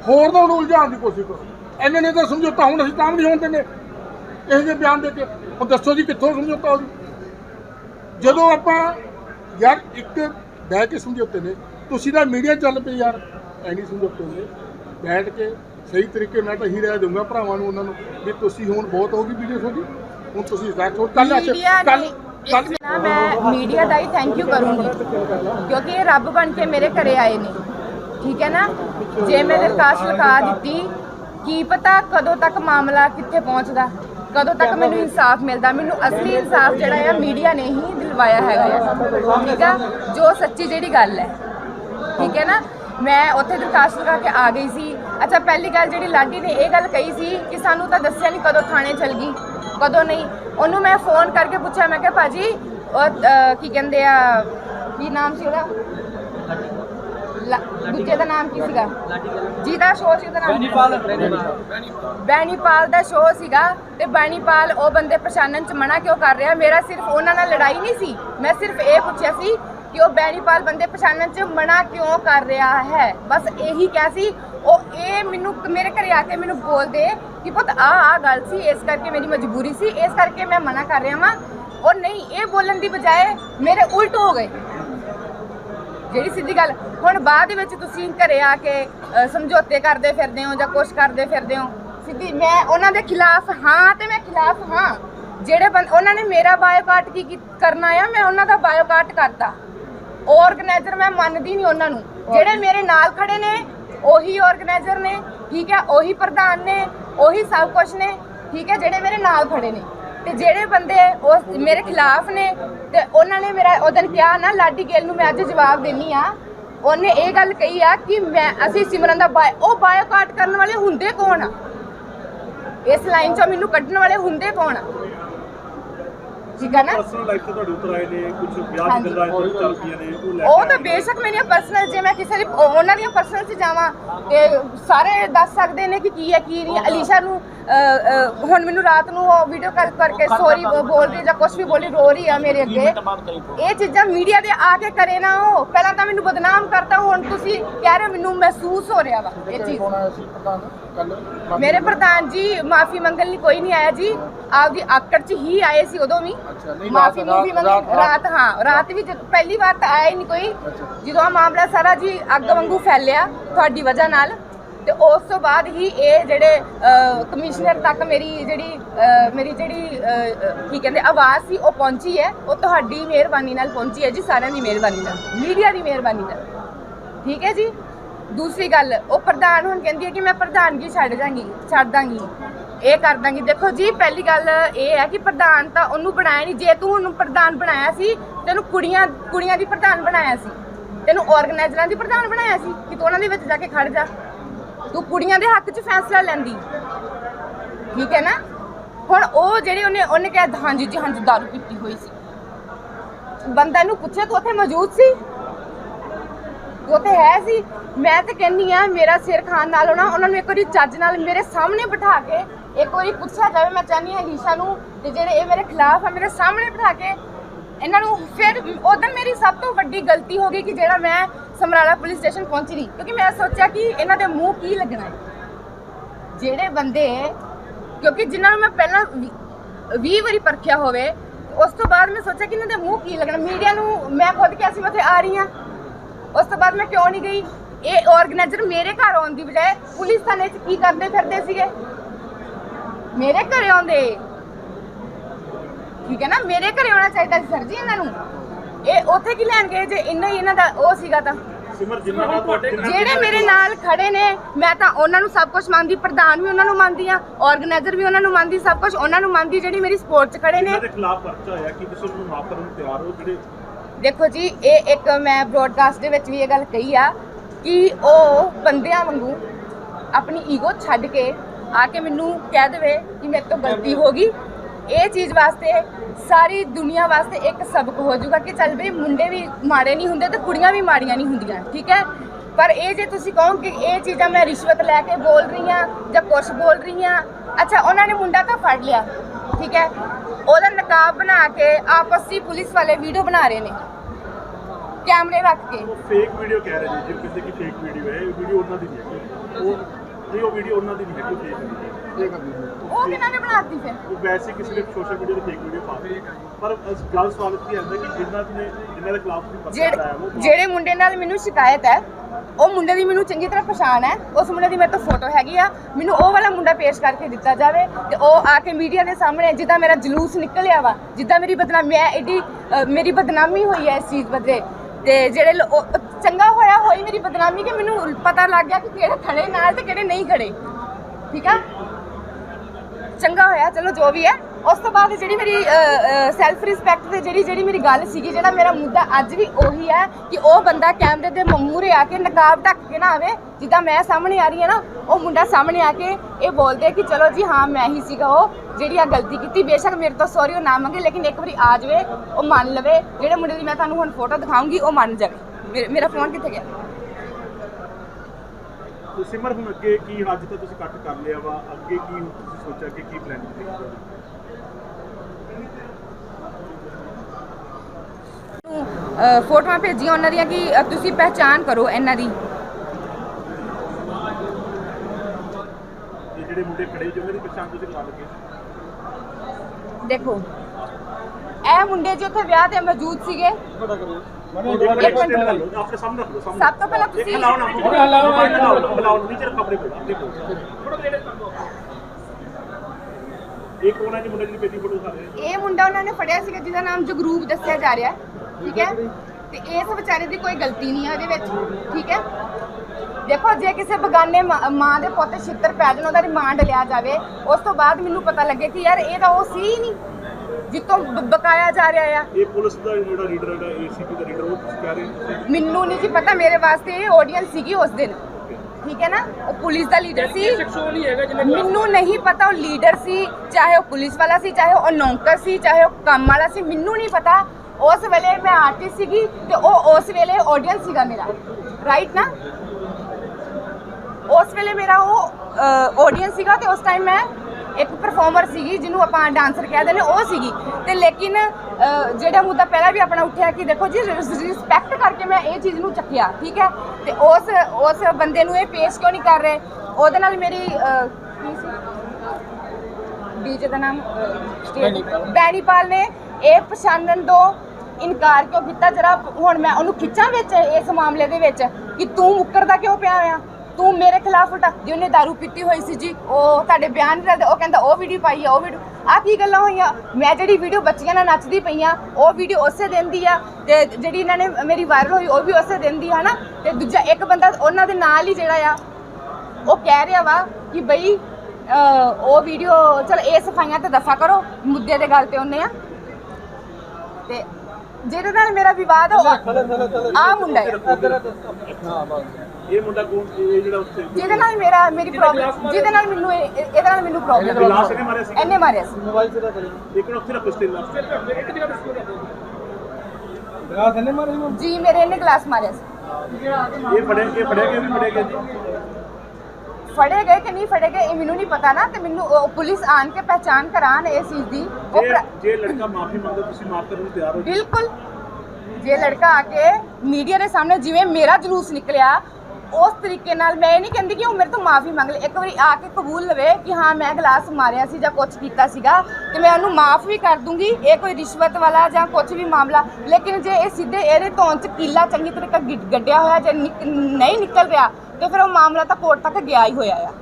ਹੋਰ ਨਾ ਉਹਨੂੰ ਉਲਝਾਉਣ ਦੀ ਕੋਸ਼ਿਸ਼ ਕਰੋ। ਇਹਨਾਂ ਨੇ ਤਾਂ ਸਮਝੌਤਾ ਹੁਣ ਅਸੀਂ ਤਾਂ ਵੀ ਨਹੀਂ ਹੋਣ ਦਿੰਦੇ। ਇਹੋ ਜਿਹੇ ਬਿਆਨ ਦੇ ਕੇ ਹੁਣ ਦੱਸੋ ਜੀ ਕਿੱਥੋਂ ਸਮਝੌਤਾ ਹੋ ਜੂ? ਜਦੋਂ ਆਪਾਂ ਯਾਰ ਇੱਕ ਬਹਿ ਕੇ ਸਮਝੌਤੇ ਨੇ ਤੁਸੀਂ ਤਾਂ ਮੀਡੀਆ ਚੱਲ ਪਏ ਯਾਰ ਐ ਨਹੀਂ ਸਮਝੌਤੇ ਹੁੰਦੇ। ਬੈਠ ਕੇ ਸਹੀ ਤਰੀਕੇ ਮੈਂ ਤਾਂ ਹੀ ਰਹਿ ਦੂੰਗਾ ਭਰਾਵਾਂ ਨੂੰ ਉਹਨਾਂ ਨੂੰ ਵੀ ਤੁਸੀਂ ਹੁਣ ਬਹੁਤ ਹੋ ਗਈ ਵੀਡੀਓ ਤੁਹਾਡੀ ਹੁਣ ਤੁਸੀਂ ਹੋ ਕੱਲ ਕੱਲ ਨਹੀਂ ਮੈਂ ਮੀਡੀਆ ਦਾ ਹੀ ਥੈਂਕ ਯੂ ਕਰੂੰਗੀ। ਕਿਉਂਕਿ ਇਹ ਰੱਬ ਬਣ ਕੇ ਮੇਰੇ ਘਰੇ ਆਏ ਨੇ। ਠੀਕ ਹੈ ਨਾ? ਜੇ ਮੈਂ ਦਰਖਾਸਤ ਲਗਾ ਦਿੱਤੀ, ਕੀ ਪਤਾ ਕਦੋਂ ਤੱਕ ਮਾਮਲਾ ਕਿੱਥੇ ਪਹੁੰਚਦਾ? ਕਦੋਂ ਤੱਕ ਮੈਨੂੰ ਇਨਸਾਫ ਮਿਲਦਾ? ਮੈਨੂੰ ਅਸਲੀ ਇਨਸਾਫ ਜਿਹੜਾ ਆ ਮੀਡੀਆ ਨੇ ਹੀ ਦਿਲਵਾਇਆ ਹੈਗਾ ਆ। ਠੀਕ ਆ? ਜੋ ਸੱਚੀ ਜਿਹੜੀ ਗੱਲ ਹੈ। ਠੀਕ ਹੈ ਨਾ? ਮੈਂ ਉੱਥੇ ਦਰਖਾਸਤ ਲਗਾ ਕੇ ਆ ਗਈ ਸੀ। ਅੱਛਾ, ਪਹਿਲੀ ਗੱਲ ਜਿਹੜੀ ਲਾਡੀ ਨੇ ਇਹ ਗੱਲ ਕਹੀ ਸੀ ਕਿ ਸਾਨੂੰ ਤਾਂ ਦੱਸਿਆ ਨਹੀਂ ਕਦੋਂ ਥਾਣੇ ਚਲ ਗਈ। ਕਦੋਂ ਨਹੀਂ? ਉਹਨੂੰ ਮੈਂ ਫੋਨ ਕਰਕੇ ਪੁੱਛਿਆ ਮੈਂ ਕਿਹਾ ਭਾਜੀ ਉਹ ਕੀ ਕਹਿੰਦੇ ਆ ਕੀ ਨਾਮ ਸੀ ਉਹਦਾ? ਦੂਜੇ ਦਾ ਨਾਮ ਕੀ ਸੀਗਾ? ਜਿਹਦਾ ਸ਼ੋਅ ਸੀ ਉਹਦਾ ਨਾਮ ਬੈਣੀਪਾਲ ਦਾ ਸ਼ੋਅ ਸੀਗਾ ਤੇ ਬੈਣੀਪਾਲ ਉਹ ਬੰਦੇ ਪਛਾਣਨ ਚ ਮਨਾ ਕਿਉਂ ਕਰ ਰਿਹਾ? ਮੇਰਾ ਸਿਰਫ ਉਹਨਾਂ ਨਾਲ ਲੜਾਈ ਨਹੀਂ ਸੀ। ਮੈਂ ਸਿਰਫ ਇਹ ਪੁੱਛਿਆ ਸੀ ਕਿ ਉਹ ਬੈਣੀਪਾਲ ਬੰਦੇ ਪਛਾਣਨ ਚ ਮਨਾ ਕਿਉਂ ਕਰ ਰਿਹਾ ਹੈ? ਬਸ ਇਹੀ ਕਿਹਾ ਸੀ ਉਹ ਇਹ ਮੈਨੂੰ ਮੇਰੇ ਘਰੇ ਆ ਕੇ ਮੈਨੂੰ ਬੋਲਦੇ ਕਿ ਪੁੱਤ ਆ ਆ ਗੱਲ ਸੀ, ਇਸ ਕਰਕੇ ਮੇਰੀ ਮਜਬੂਰੀ ਸੀ, ਇਸ ਕਰਕੇ ਮੈਂ ਮਨਾ ਕਰ ਰਿਹਾ ਵਾਂ। ਉਹ ਨਹੀਂ, ਇਹ ਬੋਲਣ ਦੀ ਬਜਾਏ ਮੇਰੇ ਉਲਟ ਹੋ ਗਏ। ਜਿਹੜੀ ਸਿੱਧੀ ਗੱਲ, ਹੁਣ ਬਾਅਦ ਦੇ ਵਿੱਚ ਤੁਸੀਂ ਘਰੇ ਆ ਕੇ ਸਮਝੌਤੇ ਕਰਦੇ ਫਿਰਦੇ ਹੋ ਜਾਂ ਕੁਛ ਕਰਦੇ ਫਿਰਦੇ ਹੋ, ਸਿੱਧੀ ਮੈਂ ਉਹਨਾਂ ਦੇ ਖਿਲਾਫ ਹਾਂ ਤੇ ਮੈਂ ਖਿਲਾਫ ਹਾਂ। ਜਿਹੜੇ ਬੰਦ ਉਹਨਾਂ ਨੇ ਮੇਰਾ ਬਾਇਓਕਾਟ ਕੀ ਕੀ ਕਰਨਾ ਆ, ਮੈਂ ਉਹਨਾਂ ਦਾ ਬਾਇਓਕਾਟ ਕਰਤਾ। ਆਰਗੇਨਾਈਜ਼ਰ ਮੈਂ ਮੰਨਦੀ ਨਹੀਂ ਉਹਨਾਂ ਨੂੰ। ਜਿਹੜੇ ਮੇਰੇ ਨਾਲ ਖੜੇ ਨੇ ਉਹੀ ਆਰਗੇਨਾਈਜ਼ਰ ਨੇ, ਠੀਕ ਹੈ, ਉਹੀ ਪ੍ਰਧਾਨ ਨੇ, ਉਹੀ ਸਭ ਕੁਝ ਨੇ, ਠੀਕ ਹੈ, ਜਿਹੜੇ ਮੇਰੇ ਨਾਲ ਖੜੇ ਨੇ। ਤੇ ਜਿਹੜੇ ਬੰਦੇ ਉਹ ਮੇਰੇ ਖਿਲਾਫ ਨੇ, ਤੇ ਉਹਨਾਂ ਨੇ ਮੇਰਾ ਉਹ ਦਿਨ ਕਿਹਾ ਨਾ, ਲਾਡੀ ਗੇਲ ਨੂੰ ਮੈਂ ਅੱਜ ਜਵਾਬ ਦੇਣੀ ਆ। ਉਹਨੇ ਇਹ ਗੱਲ ਕਹੀ ਆ ਕਿ ਮੈਂ, ਅਸੀਂ ਸਿਮਰਨ ਦਾ ਬਾਇ ਉਹ ਬਾਇਓਕਾਟ ਕਰਨ ਵਾਲੇ ਹੁੰਦੇ ਕੌਣ ਆ? ਇਸ ਲਾਈਨ ਚੋਂ ਮੈਨੂੰ ਕੱਢਣ ਵਾਲੇ ਹੁੰਦੇ ਕੌਣ ਆ? ਠੀਕ ਹੈ ਨਾ ਪਰਸਨਲ ਲਾਈਫ ਤੇ ਤੁਹਾਡੇ ਉੱਤਰ ਆਏ ਨੇ ਕੁਝ ਵਿਆਹ ਹਾਂਜੀ। ਦੀ ਗੱਲਾਂ ਇੱਥੇ ਚੱਲ ਪਈਆਂ ਨੇ ਉਹ ਲੈ ਉਹ ਕੇ ਤਾਂ ਆਏ ਨੇ। ਬੇਸ਼ੱਕ ਮੇਰੀਆਂ ਪਰਸਨਲ ਜੇ ਮੈਂ ਕਿਸੇ ਦੀ ਉਹਨਾਂ ਦੀਆਂ ਪਰਸਨਲ 'ਚ ਜਾਵਾਂ ਤੇ ਸਾਰੇ ਦੱਸ ਸਕਦੇ ਨੇ ਕਿ ਕੀ ਹੈ ਕੀ ਨਹੀਂ ਅਲੀਸ਼ਾ ਨੂੰ ਹੁਣ ਮੈਨੂੰ ਰਾਤ ਨੂੰ ਉਹ ਵੀਡੀਓ ਕਾਲ ਕਰਕੇ ਸੌਰੀ ਬੋਲ ਰਹੀ ਜਾਂ ਕੁਝ ਵੀ ਬੋਲੀ ਰੋ ਰਹੀ ਆ ਮੇਰੇ ਅੱਗੇ। ਇਹ ਚੀਜ਼ਾਂ ਮੀਡੀਆ ਦੇ ਆ ਕੇ ਕਰੇ ਨਾ ਉਹ। ਪਹਿਲਾਂ ਤਾਂ ਮੈਨੂੰ ਬਦਨਾਮ ਕਰਤਾ ਹੁਣ ਤੁਸੀਂ ਕਹਿ ਰਹੇ ਹੋ ਮੈਨੂੰ ਮਹਿਸੂਸ ਹੋ ਰਿਹਾ ਵਾ ਇਹ ਚੀਜ਼। ਮੇਰੇ ਪ੍ਰਧਾਨ ਜੀ ਮਾਫੀ ਮੰਗਣ ਲਈ ਕੋਈ ਨਹੀਂ ਆਇਆ ਜੀ। ਆਪਦੀ ਆਕੜ 'ਚ ਹੀ ਆਏ ਸੀ ਉਦੋਂ ਵੀ। ਨਹੀਂ, ਮਾਫੀ ਮੂਫੀ ਮੰਗ ਰਾਤ- ਹਾਂ ਰਾਤ ਵੀ ਜਦ- ਪਹਿਲੀ ਵਾਰ ਤਾਂ ਆਇਆ ਹੀ ਨਹੀਂ ਕੋਈ। ਜਦੋਂ ਆ ਮਾਮਲਾ ਸਾਰਾ ਜੀ ਅੱਗ ਵਾਂਗੂ ਫੈਲਿਆ ਤੁਹਾਡੀ ਵਜ੍ਹਾ ਨਾਲ। ਤੇ ਉਸ ਤੋਂ ਬਾਅਦ ਹੀ ਇਹ ਜਿਹੜੇ ਕਮਿਸ਼ਨਰ ਤੱਕ ਮੇਰੀ ਜਿਹੜੀ ਮੇਰੀ ਜਿਹੜੀ ਕੀ ਕਹਿੰਦੇ, ਆਵਾਜ਼ ਸੀ, ਉਹ ਪਹੁੰਚੀ ਹੈ। ਉਹ ਤੁਹਾਡੀ ਮਿਹਰਬਾਨੀ ਨਾਲ ਪਹੁੰਚੀ ਹੈ ਜੀ, ਸਾਰਿਆਂ ਦੀ ਮਿਹਰਬਾਨੀ ਨਾਲ ਮੀਡੀਆ ਦੀ ਮਿਹਰਬਾਨੀ ਨਾਲ। ਠੀਕ ਹੈ ਜੀ? ਦੂਸਰੀ ਗੱਲ, ਉਹ ਪ੍ਰਧਾਨ ਹੁਣ ਕਹਿੰਦੀ ਹੈ ਕਿ ਮੈਂ ਪ੍ਰਧਾਨਗੀ ਛੱਡ ਜਾਗੀ, ਛੱਡ ਦਾਂਗੀ। ਇਹ ਕਰ ਦਾਂਗੀ। ਦੇਖੋ ਜੀ, ਪਹਿਲੀ ਗੱਲ ਇਹ ਹੈ ਕਿ ਪ੍ਰਧਾਨ ਤਾਂ ਉਹਨੂੰ ਬਣਾਇਆ ਨਹੀਂ। ਜੇ ਤੂੰ ਉਹਨੂੰ ਪ੍ਰਧਾਨ ਬਣਾਇਆ ਸੀ, ਤੈਨੂੰ ਕੁੜੀਆਂ ਕੁੜੀਆਂ ਦੀ ਪ੍ਰਧਾਨ ਬਣਾਇਆ ਸੀ। ਤੈਨੂੰ ਆਰਗੇਨਾਈਜ਼ਰਾਂ ਦੀ ਪ੍ਰਧਾਨ ਬਣਾਇਆ ਸੀ, ਕਿ ਤੂੰ ਉਹਨਾਂ ਦੇ ਵਿੱਚ ਜਾ ਕੇ ਖੜ ਜਾ। ਤੂੰ ਕੁੜੀਆਂ ਦੇ ਹੱਕ 'ਚ ਫੈਸਲਾ ਲੈਂਦੀ। ਠੀਕ ਹੈ ਨਾ? ਹੁਣ ਉਹ ਜਿਹੜੇ ਉਹਨੇ ਉਹਨੇ ਕਿਹਾ, ਹਾਂਜੀ ਜੀ, ਹਾਂਜੀ, ਦਾਰੂ ਪੀਤੀ ਹੋਈ ਸੀ। ਬੰਦਾ ਨੂੰ ਪੁੱਛਿਆ, ਤੂੰ ਉੱਥੇ ਮੌਜੂਦ ਸੀ? ਉਹ ਤੇ ਹੈ ਸੀ? ਮੈਂ ਤੇ ਕਹਿੰਨੀ ਆ ਮੇਰਾ ਸਿਰ ਖਾਨ ਨਾਲ ਹੋਣਾ, ਉਹਨਾਂ ਨੂੰ ਇੱਕ ਵਾਰੀ ਚੱਜ ਨਾਲ ਮੇਰੇ ਸਾਹਮਣੇ ਬਿਠਾ ਕੇ, ਇੱਕ ਵਾਰੀ ਪੁੱਛਿਆ ਜਾਵੇ, ਮੈਂ ਚਾਹਨੀ ਹਾਂ ਲੀਸ਼ਾ ਨੂੰ ਤੇ ਜਿਹੜੇ ਇਹ ਮੇਰੇ ਖਿਲਾਫ ਆ, ਮੇਰੇ ਸਾਹਮਣੇ ਬਿਠਾ ਕੇ, ਇਹਨਾਂ ਨੂੰ ਫਿਰ ਉਦੋਂ ਮੇਰੀ ਸਭ ਤੋਂ ਵੱਡੀ ਗਲਤੀ ਹੋ ਗਈ ਕਿ ਜਿਹੜਾ ਮੈਂ ਸਮਰਾਲਾ ਪੁਲਿਸ ਸਟੇਸ਼ਨ ਪਹੁੰਚੀ ਨਹੀਂ। ਕਿਉਂਕਿ ਮੈਂ ਸੋਚਿਆ ਕਿ ਇਹਨਾਂ ਦੇ ਮੂੰਹ ਕੀ ਲੱਗਣਾ ਹੈ? ਜਿਹੜੇ ਬੰਦੇ, ਕਿਉਂਕਿ ਜਿਨ੍ਹਾਂ ਨੂੰ ਮੈਂ ਪਹਿਲਾਂ 20 ਵਾਰੀ ਪਰਖਿਆ ਹੋਵੇ, ਉਸ ਤੋਂ ਬਾਅਦ ਮੈਂ ਸੋਚਿਆ ਕਿ ਇਹਨਾਂ ਦੇ ਮੂੰਹ ਕੀ ਲੱਗਣਾ। ਮੀਡੀਆ ਨੂੰ ਮੈਂ ਖੁਦ ਕਿਹਾ ਸੀ, ਮੈਂ ਉੱਥੇ ਆ ਰਹੀ ਹਾਂ। ਉਸ ਤੋਂ ਬਾਅਦ ਮੈਂ ਕਿਉਂ ਨਹੀਂ ਗਈ? ਇਹ ਆਰਗੇਨਾਈਜ਼ਰ ਮੇਰੇ ਘਰ ਆਉਣ ਦੀ ਬਜਾਏ ਪੁਲਿਸ ਥਾਣੇ 'ਚ ਕੀ ਕਰਦੇ ਫਿਰਦੇ ਸੀਗੇ? ਮੇਰੇ ਘਰੇ ਆਉਂਦੇ। ਠੀਕ ਹੈ ਨਾ? ਮੇਰੇ ਘਰੇ ਆਉਣਾ ਚਾਹੀਦਾ ਸੀ, ਸਰ ਜੀ, ਇਹਨਾਂ ਨੂੰ। ਉੱਥੇ ਕੀ ਲੈਣ ਗਏ ਜੇ? ਇੰਨਾ ਹੀ ਇਹਨਾਂ ਦਾ ਉਹ ਸੀਗਾ ਤਾਂ। ਸਿਮਰ ਜਿੰਨਾ ਦਾ ਤੁਹਾਡੇ ਜਿਹੜੇ ਮੇਰੇ ਨਾਲ ਖੜੇ ਨੇ ਮੈਂ ਤਾਂ ਉਹਨਾਂ ਨੂੰ ਸਭ ਕੁਝ ਮੰਨਦੀ ਪ੍ਰਧਾਨ ਵੀ ਉਹਨਾਂ ਨੂੰ ਮੰਨਦੀ ਆ ਆਰਗੇਨਾਈਜ਼ਰ ਵੀ ਉਹਨਾਂ ਨੂੰ ਮੰਨਦੀ ਸਭ ਕੁਝ ਉਹਨਾਂ ਨੂੰ ਮੰਨਦੀ ਜਿਹੜੀ ਮੇਰੀ ਸਪੋਰਟ 'ਚ ਖੜੇ ਨੇ। ਇਹਨਾਂ ਦੇ ਖਿਲਾਫ ਪਰਚਾ ਹੋਇਆ ਕਿ ਤੁਸੀਂ ਉਹਨੂੰ ਮਾਫ ਕਰਨ ਨੂੰ ਤਿਆਰ ਹੋ ਜਿਹੜੇ ਦੇਖੋ ਜੀ ਇਹ ਇੱਕ ਮੈਂ ਬ੍ਰੋਡਕਾਸਟ ਦੇ ਵਿੱਚ ਵੀ ਇਹ ਗੱਲ ਕਹੀ ਆ ਕਿ ਉਹ ਬੰਦਿਆਂ ਵਾਂਗੂ ਆਪਣੀ ਈਗੋ ਛੱਡ ਕੇ ਆ ਕੇ ਮੈਨੂੰ ਕਹਿ ਦੇਵੇ ਕਿ ਮੇਰੇ ਤੋਂ ਗਲਤੀ ਹੋ ਗਈ। ਇਹ ਚੀਜ਼ ਵਾਸਤੇ ਸਾਰੀ ਦੁਨੀਆ ਵਾਸਤੇ ਇੱਕ ਸਬਕ ਹੋ ਜਾਊਗਾ ਕਿ ਚੱਲ ਬਈ ਮੁੰਡੇ ਵੀ ਮਾੜੇ ਨਹੀਂ ਹੁੰਦੇ ਤੇ ਕੁੜੀਆਂ ਵੀ ਮਾੜੀਆਂ ਨਹੀਂ ਹੁੰਦੀਆਂ, ਠੀਕ ਹੈ? ਪਰ ਇਹ ਜੇ ਤੁਸੀਂ ਕਹੋ ਕਿ ਇਹ ਚੀਜ਼ਾਂ ਮੈਂ ਰਿਸ਼ਵਤ ਲੈ ਕੇ ਬੋਲ ਰਹੀ ਹਾਂ ਜਾਂ ਕੁਛ ਬੋਲ ਰਹੀ ਹਾਂ, ਅੱਛਾ, ਉਹਨਾਂ ਨੇ ਮੁੰਡਾ ਤਾਂ ਫੜ ਲਿਆ, ਠੀਕ ਹੈ? ਉਹਦਾ ਨਕਾਬ ਬਣਾ ਕੇ ਆਪਸੀ ਪੁਲਿਸ ਵਾਲੇ ਵੀਡੀਓ ਬਣਾ ਰਹੇ ਨੇ, ਕੈਮਰੇ ਰੱਖ ਕੇ। ਫੇਕ ਵੀਡੀਓ ਕਹਿ ਰਹੇ ਨੇ, ਜੀ ਕਹਿੰਦੇ ਕਿ ਫੇਕ ਵੀਡੀਓ ਹੈ, ਇਹ ਵੀਡੀਓ ਉਹਨਾਂ ਦੀ ਨਹੀਂ ਹੈ ਉਹ ਨਹੀਂ, ਉਹ ਵੀਡੀਓ ਉਹਨਾਂ ਦੀ ਨਹੀਂ ਹੈ ਫੇਕ ਵੀਡੀਓ ਉਹ ਕਿਹਨਾਂ ਨੇ ਬਣਾਤੀ ਫਿਰ। ਉਹ ਵੈਸੇ ਕਿਸੇ ਨੇ ਸੋਸ਼ਲ ਮੀਡੀਆ ਤੇ ਫੇਕ ਵੀਡੀਓ ਪਾ ਦਿੱਤੀ ਪਰ ਇਸ ਗੱਲ ਸਵਾਲ ਕੀ ਆਉਂਦਾ ਕਿ ਜਿਨ੍ਹਾਂ ਨੇ ਜਿਨ੍ਹਾਂ ਦੇ ਖਿਲਾਫ ਤੁਸੀਂ ਪਰਚਾ ਜਿਹੜੇ ਕਰਾਇਆ ਉਹ ਜਿਹੜੇ ਮੁੰਡੇ ਨਾਲ ਮੈਨੂੰ ਸ਼ਿਕਾਇਤ ਹੈ ਉਹ ਮੁੰਡੇ ਦੀ ਮੈਨੂੰ ਚੰਗੀ ਤਰ੍ਹਾਂ ਪਛਾਣ ਹੈ ਉਸ ਮੁੰਡੇ ਦੀ ਮੇਰੇ ਤੋਂ ਫੋਟੋ ਹੈਗੀ ਆ। ਮੈਨੂੰ ਉਹ ਵਾਲਾ ਮੁੰਡਾ ਪੇਸ਼ ਕਰਕੇ ਦਿੱਤਾ ਜਾਵੇ ਤੇ ਉਹ ਆ ਕੇ ਮੀਡੀਆ ਦੇ ਸਾਹਮਣੇ ਜਿੱਦਾਂ ਮੇਰਾ ਜਲੂਸ ਨਿਕਲਿਆ ਵਾ ਜਿੱਦਾਂ ਮੇਰੀ ਬਦਨਾਮੀ ਮੈਂ ਐਡੀ ਮੇਰੀ ਬਦਨਾਮੀ ਹੋਈ ਹੈ ਇਸ ਚੀਜ਼ ਬਦਲੇ। ਤੇ ਜਿਹੜੇ ਚੰਗਾ ਹੋਇਆ ਹੋਈ ਮੇਰੀ ਬਦਨਾਮੀ ਕਿ ਮੈਨੂੰ ਪਤਾ ਲੱਗ ਗਿਆ ਕਿ ਕਿਹੜੇ ਖੜੇ ਨਾਲ ਤੇ ਕਿਹੜੇ ਨਹੀਂ ਖੜੇ। ਠੀਕ ਆ? ਚੰਗਾ ਹੋਇਆ, ਚਲੋ ਜੋ ਵੀ ਹੈ। ਉਸ ਤੋਂ ਬਾਅਦ ਜਿਹੜੀ ਮੇਰੀ ਸੈਲਫ ਰਿਸਪੈਕਟ ਤੇ ਜਿਹੜੀ ਜਿਹੜੀ ਮੇਰੀ ਗੱਲ ਸੀਗੀ, ਜਿਹੜਾ ਮੇਰਾ ਮੁੱਦਾ ਅੱਜ ਵੀ ਉਹੀ ਹੈ ਕਿ ਉਹ ਬੰਦਾ ਕੈਮਰੇ ਦੇ ਮੂਹਰੇ ਆ ਕੇ ਨਕਾਬ ਢੱਕ ਕੇ ਨਾ ਆਵੇ, ਜਿੱਦਾਂ ਮੈਂ ਸਾਹਮਣੇ ਆ ਰਹੀ ਹਾਂ ਨਾ, ਉਹ ਮੁੰਡਾ ਸਾਹਮਣੇ ਆ ਕੇ ਇਹ ਬੋਲਦੇ ਕਿ ਚਲੋ ਜੀ ਹਾਂ, ਮੈਂ ਹੀ ਸੀਗਾ ਉਹ, ਜਿਹੜੀ ਆ ਗਲਤੀ ਕੀਤੀ। ਬੇਸ਼ੱਕ ਮੇਰੇ ਤੋਂ ਸੌਰੀ ਉਹ ਨਾ ਮੰਗੇ, ਲੇਕਿਨ ਇੱਕ ਵਾਰੀ ਆ ਜਾਵੇ, ਉਹ ਮੰਨ ਲਵੇ, ਜਿਹੜੇ ਮੁੰਡੇ ਦੀ ਮੈਂ ਤੁਹਾਨੂੰ ਹੁਣ ਫੋਟੋ ਦਿਖਾਉਂਗੀ, ਉਹ ਮੰਨ ਜਾਵੇ। ਮੇਰਾ ਫੋਨ ਕਿੱਥੇ ਗਿਆ? ਤੇ ਸਿਮਰ ਹੁਣ ਅੱਗੇ ਕੀ ਅੱਜ ਤਾਂ ਤੁਸੀਂ ਕੱਟ ਕਰ ਲਿਆ ਵਾ ਅੱਗੇ ਕੀ ਤੁਸੀਂ ਸੋਚਿਆ ਕਿ ਕੀ ਪਲਾਨਿੰਗ ਹੈ ਫੋਟੋਆਂ ਭੇਜੀਆਂ ਉਹਨਾਂ ਦੀਆਂ ਕਿ ਅ, ਤੁਸੀਂ ਪਹਿਚਾਨ ਕਰੋ ਇਹਨਾਂ ਦੀ। ਜਿਹੜੇ ਮੁੰਡੇ ਖੜੇ ਜੋ ਉਹਨਾਂ ਦੀ ਪਛਾਣ ਤੁਸੀਂ ਕਰਾ ਲਗੇ ਦੇਖੋ ਇਹ ਮੁੰਡੇ ਜੀ ਉੱਥੇ ਵਿਆਹ ਤੇ ਮੌਜੂਦ ਸੀਗੇ ਕਰ ਆਪਣੇ ਸਾਹਮਣੇ ਰੱਖ ਲਓ ਸਾਹਮਣੇ। ਸਭ ਤੋਂ ਪਹਿਲਾਂ ਤੁਸੀਂ ਹਲਾਓ ਨਾ ਹਲਾਓ ਹਲਾਓ ਹਲਾਓ ਨੀਚੇ ਰੱਖੋ ਆਪਣੇ ਕੋਲ ਆਪਣੇ ਕੋਲ ਇਹ ਕੋਣ ਹੈ ਜੀ ਮੁੰਡੇ ਦੀ ਬੇਟੀ ਫੋਟੋ ਖਾ ਰਹੇ? ਇਹ ਮੁੰਡਾ ਉਹਨਾਂ ਨੇ ਫੜਿਆ ਸੀਗਾ ਜਿਹਦਾ ਨਾਮ ਜਗਰੂਪ ਦੱਸਿਆ ਜਾ ਰਿਹਾ ਹੈ, ਠੀਕ ਹੈ ਤੇ ਇਸ ਵਿਚਾਰੇ ਦੀ ਕੋਈ ਗਲਤੀ ਨਹੀਂ ਹੈ ਉਹਦੇ ਵਿੱਚ ਠੀਕ ਹੈ? ਦੇਖੋ ਜੇ ਕਿਸੇ ਬਗਾਨੇ ਮਾਂ ਮਾਂ ਦੇ ਪੁੱਤ ਛਿੱਤਰ ਪੈ ਜਾਣ ਉਹਦਾ ਰਿਮਾਂਡ ਲਿਆ ਜਾਵੇ ਉਸ ਤੋਂ ਬਾਅਦ ਮੈਨੂੰ ਪਤਾ ਲੱਗੇ ਕਿ ਯਾਰ ਇਹ ਤਾਂ ਉਹ ਸੀ ਹੀ ਨਹੀਂ। ਮੈਨੂੰ ਨਹੀਂ ਜੀ ਪਤਾ ਮੇਰੇ ਵਾਸਤੇ ਆਡੀਅנס ਸੀਗੀ ਉਸ ਦਿਨ। ਠੀਕ ਹੈ ਨਾ? ਉਹ ਪੁਲਿਸ ਦਾ ਲੀਡਰ ਸੀ। ਮੈਨੂੰ ਨਹੀਂ ਪਤਾ ਉਹ ਲੀਡਰ ਸੀ ਚਾਹੇ ਉਹ ਪੁਲਿਸ ਵਾਲਾ ਸੀ ਚਾਹੇ ਉਹ ਨੌਕਰ ਸੀ ਚਾਹੇ ਉਹ ਕੰਮ ਵਾਲਾ ਸੀ ਮੈਨੂੰ ਨਹੀਂ ਪਤਾ। ਉਸ ਵੇਲੇ ਮੈਂ ਆਰਟਿਸਟ ਸੀਗੀ ਤੇ ਉਹ ਉਸ ਵੇਲੇ ਆਡੀਅנס ਸੀਗਾ ਮੇਰਾ। ਰਾਈਟ ਨਾ? ਉਸ ਵੇਲੇ ਮੇਰਾ ਉਹ ਆਡੀਅנס ਸੀਗਾ ਤੇ ਉਸ ਟਾਈਮ ਮੈਂ ਇੱਕ ਪਰਫਾਰਮਰ ਸੀਗੀ ਜਿਹਨੂੰ ਆਪਾਂ ਡਾਂਸਰ ਕਹਿ ਦਿੰਦੇ ਉਹ ਸੀਗੀ। ਤੇ ਲੇਕਿਨ ਜਿਹੜਾ ਮੁੱਦਾ ਪਹਿਲਾਂ ਵੀ ਆਪਣਾ ਉੱਠਿਆ ਕਿ ਦੇਖੋ ਜੀ ਰਿਸਪੈਕਟ ਕਰਕੇ ਮੈਂ ਇਹ ਚੀਜ਼ ਨੂੰ ਚੱਕਿਆ ਠੀਕ ਹੈ? ਤੇ ਉਸ ਉਸ ਬੰਦੇ ਨੂੰ ਇਹ ਪੇਸ਼ ਕਿਉਂ ਨਹੀਂ ਕਰ ਰਹੇ? ਉਹਦੇ ਨਾਲ ਮੇਰੀ ਕੀ ਸੀ? ਡੀਜੇ ਦਾ ਨਾਮ ਬੈਣੀਪਾਲ। ਨੇ ਇਹ ਪਛਾਣਨ ਤੋਂ ਇਨਕਾਰ ਕਿਉਂ ਕੀਤਾ? ਜਰਾ ਹੁਣ ਮੈਂ ਉਹਨੂੰ ਖਿੱਚਾਂ ਵਿੱਚ ਇਸ ਮਾਮਲੇ ਦੇ ਵਿੱਚ ਕਿ ਤੂੰ ਮੁੱਕਰਦਾ ਕਿਉਂ ਪਿਆ ਆ ਤੂੰ ਮੇਰੇ ਖਿਲਾਫ ਜੇ ਉਹਨੇ दारू ਪੀਤੀ ਹੋਈ ਸੀ ਜੀ ਉਹ ਤੁਹਾਡੇ ਬਿਆਨ ਰਲਦੇ ਉਹ ਕਹਿੰਦਾ ਉਹ ਵੀਡੀਓ ਪਾਈ ਆ ਉਹ ਵੀਡੀਓ ਆ ਕੀ ਗੱਲਾਂ ਹੋਈਆਂ ਮੈਂ ਜਿਹੜੀ ਵੀਡੀਓ ਬੱਚੀਆਂ ਨਾਲ ਨੱਚਦੀ ਪਈਆਂ ਉਹ ਵੀਡੀਓ ਉਸੇ ਦਿਨ ਦੀ ਆ ਤੇ ਜਿਹੜੀ ਇਹਨਾਂ ਨੇ ਮੇਰੀ ਵਾਇਰਲ ਹੋਈ ਉਹ ਵੀ ਉਸੇ ਦਿਨ ਦੀ ਆ ਨਾ ਤੇ ਦੂਜਾ ਇੱਕ ਬੰਦਾ ਉਹਨਾਂ ਦੇ ਨਾਲ ਹੀ ਜਿਹੜਾ ਆ ਉਹ ਕਹਿ ਰਿਹਾ ਵਾ ਕਿ ਬਈ ਉਹ ਵੀਡੀਓ ਚਲ ਇਹ ਸਫਾਈਆਂ ਤੇ ਦਫਾ ਕਰੋ ਮੁੱਦੇ ਦੇ ਗੱਲ ਤੇ ਉਹਨੇ ਆ ਤੇ ਜਿਹਦੇ ਨਾਲ ਮੇਰਾ ਵਿਵਾਦ ਆ ਆ ਮੁੰਡਾ ਹੈ ਇਹ ਮੁੰਡਾ ਕੋਣ ਇਹ ਜਿਹੜਾ ਉੱਥੇ ਜਿਹਦੇ ਨਾਲ ਮੇਰਾ ਮੇਰੀ ਪ੍ਰੋਬਲਮ ਜਿਹਦੇ ਨਾਲ ਮੈਨੂੰ ਇਹ- ਇਹ- ਇਹਦੇ ਨਾਲ ਮੈਨੂੰ ਪ੍ਰੋਬਲਮ ਲਾਸ਼ ਇਹਨੇ ਮਾਰਿਆ ਸੀ? ਇਹਨੇ ਮਾਰਿਆ ਸੀ। ਲੇਕਿਨ ਉੱਥੇ ਰੱਖੋ ਸਟੇਲ। ਲਾਸ਼ ਇੱਕ ਜਗ੍ਹਾ ਤੇ ਸਿਮਰ ਰੱਖੋ ਜੀ ਮੇਰੇ ਇਹਨੇ ਗਲਾਸ ਮਾਰਿਆ ਸੀ। ਇਹ ਫੜਿਆ ਇਹ ਫੜਿਆ ਗਿਆ ਵੀ ਫੜਿਆ ਗਿਆ। ਜੀ ਫੜੇ ਗਏ ਕਿ ਨਹੀਂ ਫੜੇ ਗਏ ਇਹ ਮੈਨੂੰ ਨਹੀਂ ਪਤਾ ਨਾ ਤੇ ਮੈਨੂੰ ਉਹ ਪੁਲਿਸ ਆਣ ਕੇ ਪਹਿਚਾਨ ਕਰਾਣ ਇਸ ਚੀਜ਼ ਦੀ। ਉਹ ਜੇ ਪ੍ਰ- ਜੇ ਲੜਕਾ ਮਾਫੀ ਮੰਗਦਾ ਤੁਸੀਂ ਮਾਫ ਕਰਨ ਨੂੰ ਤਿਆਰ ਹੋ ਜੀ ਬਿਲਕੁਲ। ਜੇ ਲੜਕਾ ਆ ਕੇ ਮੀਡੀਆ ਦੇ ਸਾਹਮਣੇ ਜਿਵੇਂ ਮੇਰਾ ਜਲੂਸ ਨਿਕਲਿਆ ਉਸ ਤਰੀਕੇ ਨਾਲ ਮੈਂ ਇਹ ਨਹੀਂ ਕਹਿੰਦੀ ਕਿ ਉਹ ਮੇਰੇ ਤੋਂ ਮਾਫੀ ਮੰਗ ਲੇ। ਇੱਕ ਵਾਰੀ ਆ ਕੇ ਕਬੂਲ ਲਵੇ ਕਿ ਹਾਂ, ਮੈਂ ਗਲਾਸ ਮਾਰਿਆ ਸੀ ਜਾਂ ਕੁਝ ਕੀਤਾ ਸੀਗਾ ਤੇ ਮੈਂ ਉਹਨੂੰ ਮਾਫ ਵੀ ਕਰ ਦੂੰਗੀ। ਇਹ ਕੋਈ ਰਿਸ਼ਵਤ ਵਾਲਾ ਜਾਂ ਕੁਝ ਵੀ ਮਾਮਲਾ। ਲੇਕਿਨ ਜੇ ਇਹ ਸਿੱਧੇ ਇਹਦੇ ਧੌਣ ਚ ਕੀਲਾ ਚੰਗੀ ਤਰੀਕੇ ਗਿ- ਗੱਡਿਆ ਹੋਇਆ ਜੇ ਨਿਕ- ਨਹੀਂ ਨਿਕਲ ਰਿਹਾ, ਤੇ ਫਿਰ ਉਹ ਮਾਮਲਾ ਤਾਂ ਕੋਰਟ ਤੱਕ ਗਿਆ ਹੀ ਹੋਇਆ ਆ।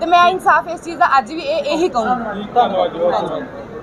ਤੇ ਮੈਂ ਇਨਸਾਫ ਇਸ ਚੀਜ਼ ਦਾ ਅੱਜ ਵੀ ਇਹ ਇਹੀ ਕਹੂੰਗੀ। ਧੰਨਵਾਦ ਜੀ